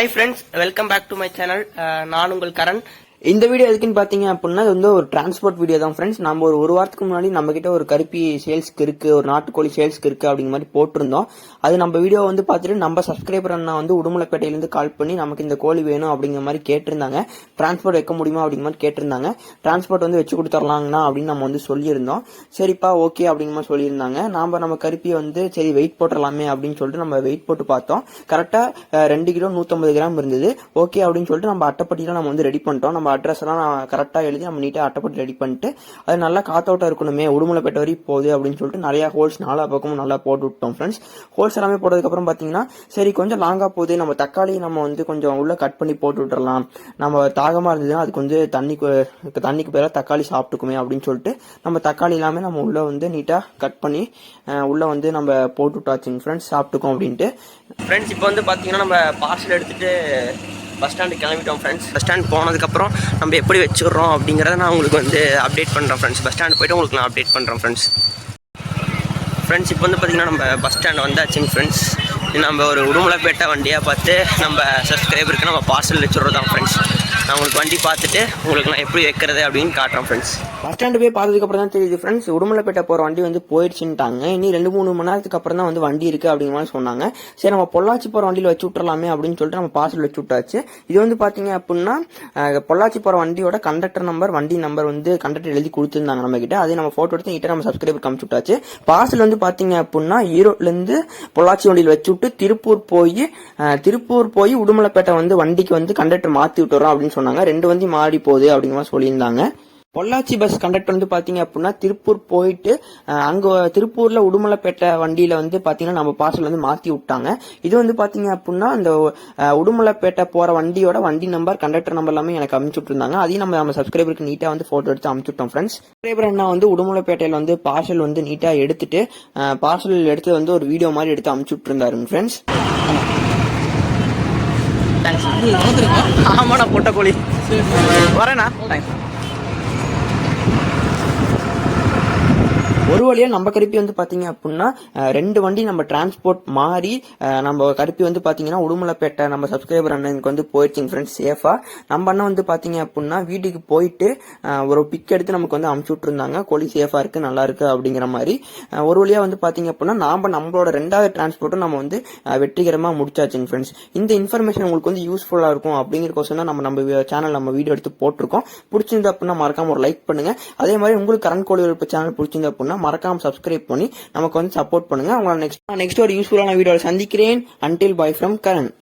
Hi friends welcome back to my channel நான் உங்கள் கரண். இந்த வீடியோ எதுக்குன்னு பார்த்தீங்க அப்படின்னா இது வந்து ஒரு டிரான்ஸ்போர்ட் வீடியோ தான் ஃப்ரெண்ட்ஸ் நம்ம ஒரு ஒரு வாரத்துக்கு முன்னாடி நம்ம கிட்ட ஒரு கருப்பி சேல்ஸ்க்கு இருக்கு ஒரு நாட்டுக்கோழி சேல்ஸ்க்கு இருக்கு அப்படிங்கிற மாதிரி போட்டிருந்தோம். அது நம்ம வீடியோ வந்து பார்த்துட்டு நம்ம சப்ஸ்கிரைபர் அண்ணா வந்து உடுமலைப்பேட்டையிலேருந்து கால் பண்ணி நமக்கு இந்த கோழி வேணும் அப்படிங்கிற மாதிரி கேட்டிருந்தாங்க. டிரான்ஸ்போர்ட் வைக்க முடியுமா அப்படிங்கிற மாதிரி கேட்டிருந்தாங்க. டிரான்ஸ்போர்ட் வந்து வச்சு கொடுத்துர்லாங்கண்ணா அப்படின்னு நம்ம வந்து சொல்லியிருந்தோம். சரிப்பா ஓகே அப்படிங்கிற மாதிரி சொல்லியிருந்தாங்க. நாம நம்ம கருப்பியை வந்து சரி வெயிட் போட்டுடலாமே அப்படின்னு சொல்லிட்டு நம்ம வெயிட் போட்டு பார்த்தோம். கரெக்டாக ரெண்டு கிலோ நூற்றம்பது கிராம் இருந்தது. ஓகே அப்படின்னு சொல்லிட்டு நம்ம அட்டைப்பட்டியில் நம்ம வந்து ரெடி பண்ணிட்டோம். நம்ம அட்ரஸ் எல்லாம் நான் கரெக்டாக எழுதி நம்ம நீட்டாக அட்டைப்பட்டு ரெடி பண்ணிட்டு அது நல்லா காத்தோட்டம் இருக்கணுமே உடுமலைப்பேட்டை வரைக்கும் போகுது அப்படின்னு சொல்லிட்டு நிறையா ஹோல்ஸ் நாலா பக்கமும் நல்லா போட்டு விட்டோம் ஃப்ரெண்ட்ஸ் ஹோல்ஸ் எல்லாமே போட்டதுக்கப்புறம் பார்த்தீங்கன்னா சரி கொஞ்சம் லாங்காக போகுது நம்ம தக்காளி நம்ம வந்து கொஞ்சம் உள்ளே கட் பண்ணி போட்டு விட்டுறலாம். நம்ம தாகமாக இருந்ததுன்னா அதுக்கு வந்து தண்ணி தண்ணிக்கு பேராக தக்காளி சாப்பிட்டுக்குமே அப்படின்னு சொல்லிட்டு நம்ம தக்காளி எல்லாமே நம்ம உள்ளே வந்து நீட்டாக கட் பண்ணி உள்ளே வந்து நம்ம போட்டு விட்டாச்சுங்க ஃப்ரெண்ட்ஸ் சாப்பிட்டுக்கோம் அப்படின்ட்டு. ஃப்ரெண்ட்ஸ் இப்போ வந்து பார்த்தீங்கன்னா நம்ம பார்சல் எடுத்துகிட்டு பஸ் ஸ்டாண்டு கிளம்பிட்டோம் ஃப்ரெண்ட்ஸ் பஸ் ஸ்டாண்ட் போனதுக்கப்புறம் நம்ம எப்படி வச்சுக்கிறோம் அப்படிங்கிறத நான் உங்களுக்கு வந்து அப்டேட் பண்ணுறேன் ஃப்ரெண்ட்ஸ் பஸ் ஸ்டாண்ட் போயிட்டு உங்களுக்கு நான் அப்டேட் பண்ணுறேன் ஃப்ரெண்ட்ஸ் ஃப்ரெண்ட்ஸ் இப்போ வந்து பார்த்திங்கன்னா நம்ம பஸ் ஸ்டாண்ட் வந்தாச்சுங்க ஃப்ரெண்ட்ஸ் நம்ம ஒரு உடுமலைப்பேட்டை வண்டியாக பார்த்து நம்ம சப்ஸ்கிரைபருக்கு நம்ம பார்சல் வச்சுடுறோம் தான் ஃப்ரெண்ட்ஸ் நான் உங்களுக்கு வண்டி பார்த்துட்டு உங்களுக்கு நான் எப்படி வைக்கிறது அப்படின்னு காட்டுறேன் ஃப்ரெண்ட்ஸ் பஸ் ஸ்டாண்டு போய் பார்த்ததுக்கு அப்புறம் தான் தெரியுது ஃப்ரெண்ட்ஸ் உடுமலைப்பேட்டை போகிற வண்டி வந்து போயிடுச்சுட்டாங்க இனி ரெண்டு மூணு மணி நேரத்துக்கு அப்புறம் தான் வந்து வண்டி இருக்குது அப்படிங்கிற மாதிரி சொன்னாங்க. சரி நம்ம பொள்ளாச்சி போகிற வண்டியில் வச்சு விட்டுறலாமே அப்படின்னு சொல்லிட்டு நம்ம பார்சல் வச்சு விட்டாச்சு. இது வந்து பார்த்தீங்க அப்படின்னா பொள்ளாச்சி போகிற வண்டியோட கண்டக்டர் நம்பர் வண்டி நம்பர் வந்து கண்டக்டர் எழுதி கொடுத்துருந்தாங்க நம்ம கிட்ட. அதே நம்ம ஃபோட்டோ எடுத்து கிட்ட நம்ம சப்ஸ்கிரைபர் காமிச்சு விட்டாச்சு. பார்சல் வந்து பார்த்தீங்க அப்படின்னா ஈரோட்லேருந்து பொள்ளாச்சி வண்டியில் வச்சு விட்டு திருப்பூர் போய் திருப்பூர் போய் உடுமலைப்பேட்டை வந்து வண்டிக்கு வந்து கண்டக்டர் மாற்றி விட்டுறோம் அப்படின்னு சொன்னாங்க. ரெண்டு வண்டி மாறி போகுது அப்படிங்கிற மாதிரி சொல்லியிருந்தாங்க. பொள்ளாச்சி பஸ் கண்டக்டர் வந்து பாத்தீங்க அப்படின்னா திருப்பூர் போயிட்டு அங்கே அங்க திருப்பூர்ல உடுமலைப்பேட்டை வண்டியில வந்து பாத்தீங்கன்னா நம்ம பார்சல் வந்து மாத்தி விட்டாங்க. இது வந்து பாத்தீங்க அப்படின்னா அந்த உடுமலைப்பேட்டை போற வண்டியோட வண்டி நம்பர் கண்டக்டர் நம்பர் எல்லாமே எனக்கு அனுப்பிச்சு விட்டுருந்தாங்க. அதையும் நம்ம நம்ம சப்ஸ்கிரைபருக்கு நீட்டா வந்து போட்டோ எடுத்து அனுப்பிச்சு விட்டோம் ஃப்ரெண்ட்ஸ் சப்ஸ்கிரைபர் அண்ணா வந்து உடுமலைப்பேட்டையில வந்து பார்சல் வந்து நீட்டா எடுத்துட்டு பார்சல் எடுத்து வந்து ஒரு வீடியோ மாதிரி எடுத்து அனுப்பிச்சு விட்டுருந்தாருங்க ஃப்ரெண்ட்ஸ் ஆமாண்ணா பொட்டை கோழி. வரேண்ணா. தேங்க்ஸ் ஒரு வழியாக நம்ம கருப்பி வந்து பார்த்தீங்க அப்படின்னா ரெண்டு வண்டி நம்ம டிரான்ஸ்போர்ட் மாறி நம்ம கருப்பி வந்து பார்த்தீங்கன்னா உடுமலைப்பேட்டை நம்ம சப்ஸ்கிரைபர் அண்ணனுக்கு வந்து போயிடுச்சுங்க ஃப்ரெண்ட்ஸ் சேஃபாக நம்ம அண்ணன் வந்து பார்த்தீங்க அப்படின்னா வீட்டுக்கு போயிட்டு ஒரு பிக் எடுத்து நமக்கு வந்து அமுச்சு விட்ருந்தாங்க கோழி சேஃபாக இருக்குது நல்லா இருக்குது அப்படிங்கிற மாதிரி ஒரு வழியாக வந்து பார்த்தீங்க அப்படின்னா நாம் நம்மளோட ரெண்டாவது டிரான்ஸ்போர்ட்டும் நம்ம வந்து வெற்றிகரமாக முடிச்சாச்சுங்க ஃப்ரெண்ட்ஸ் இந்த இன்ஃபர்மேஷன் உங்களுக்கு வந்து யூஸ்ஃபுல்லாக இருக்கும் அப்படிங்கிறக்கோசம் தான் நம்ம நம்ம சேனல் நம்ம வீடியோ எடுத்து போட்டிருக்கோம். பிடிச்சிருந்தா அப்படின்னா மறக்காம ஒரு லைக் பண்ணுங்க. அதே மாதிரி உங்களுக்கு கரண்ட் கோழி சேனல் பிடிச்சிருந்தா அப்படின்னா மறக்காம சப்ஸ்கிரைப் பண்ணி நமக்கு வந்து சப்போர்ட் பண்ணுங்க. உங்களை நெக்ஸ்ட் நெக்ஸ்ட் ஒரு யூஸ்ஃபுல்லான வீடியோவில் சந்திக்கிறேன். Until bye from Karan